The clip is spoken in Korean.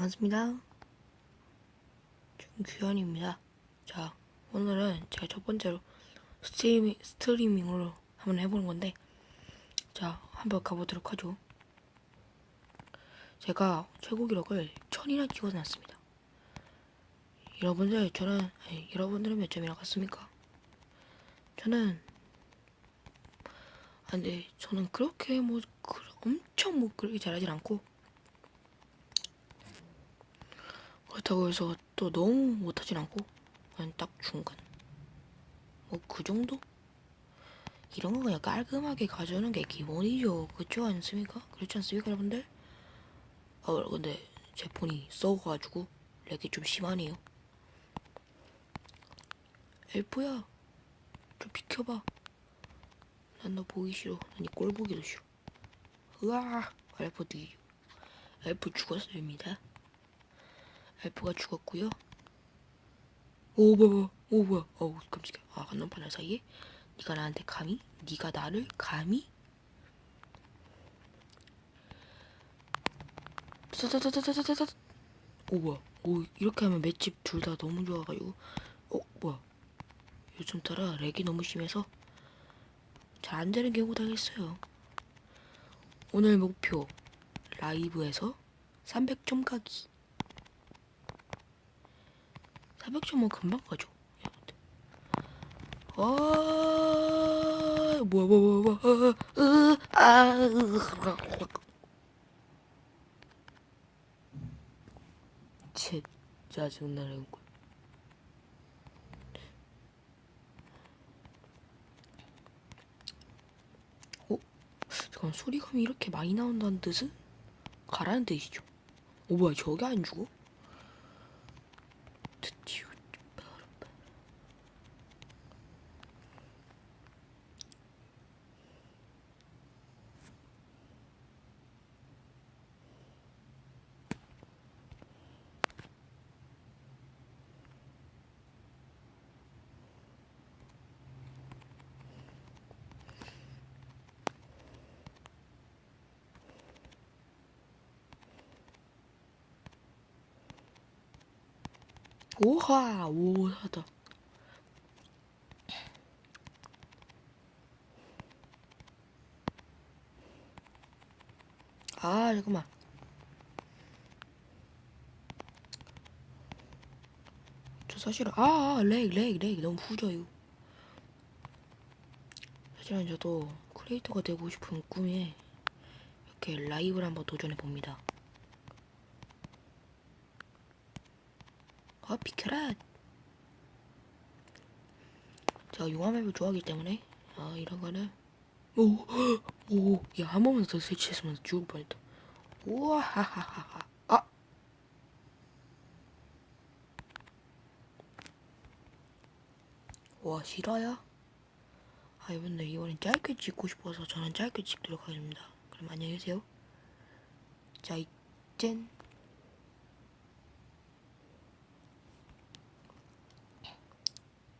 반갑습니다. 준규현입니다. 자, 오늘은 제가 첫 번째로 스트리밍, 스트리밍으로 한번 해보는 건데, 자, 한번 가보도록 하죠. 제가 최고 기록을 천이나 찍어놨습니다. 여러분들, 저는, 아니, 여러분들은 몇 점이나 갔습니까? 저는, 아, 근데 저는 그렇게 뭐, 그- 엄청 뭐, 그렇게 잘하진 않고, 그렇다고 해서 또 너무 못하진 않고 그냥 딱 중간. 뭐 그 정도? 이런 거 그냥 깔끔하게 가져오는 게 기본이죠. 그렇지 않습니까? 그렇지 않습니까 여러분들? 아 근데 제 폰이 썩어가지고 렉이 좀 심하네요. 엘프야 좀 비켜봐. 난 너 보기 싫어. 난 이 꼴 보기도 싫어. 으아 엘프 뒤 엘프 죽었습니다 알프가 죽었고요. 오 뭐야 오 뭐야. 어우 깜짝이야 아 한눈판을 사이에? 네가 나한테 감히? 네가 나를 감히? 오 뭐야. 오 이렇게 하면 맷집 둘 다 너무 좋아가지고. 어 뭐야. 요즘 따라 렉이 너무 심해서 잘 안 되는 경우가 당했어요. 오늘 목표 라이브에서 300점 가기 400점은 금방 가죠. 아, 뭐야, 뭐야, 뭐야, 뭐야, 으, 으, 아, 으, 쟤 짜증나는 걸. 어? 잠깐 소리감이 이렇게 많이 나온다는 뜻은 가라는 뜻이죠. 오 뭐야 저게 안 죽어? Don't you? 오하 오하다. 아 잠깐만. 저 사실은 아렉렉렉. 너무 후져요 사실은 저도 크리에이터가 되고 싶은 꿈에 이렇게 라이브를 한번 도전해 봅니다 아 비켜라 제가 용암맵을 좋아하기 때문에 아 이런 거는 오오야 한 번만 더 설치했으면 죽을 뻔했다 우와 하하하하 아 와, 실화야? 아, 여러분들, 이번엔 짧게 찍고 싶어서 저는 짧게 찍도록 하겠습니다. 그럼 안녕히 계세요. 자, 이, 짠.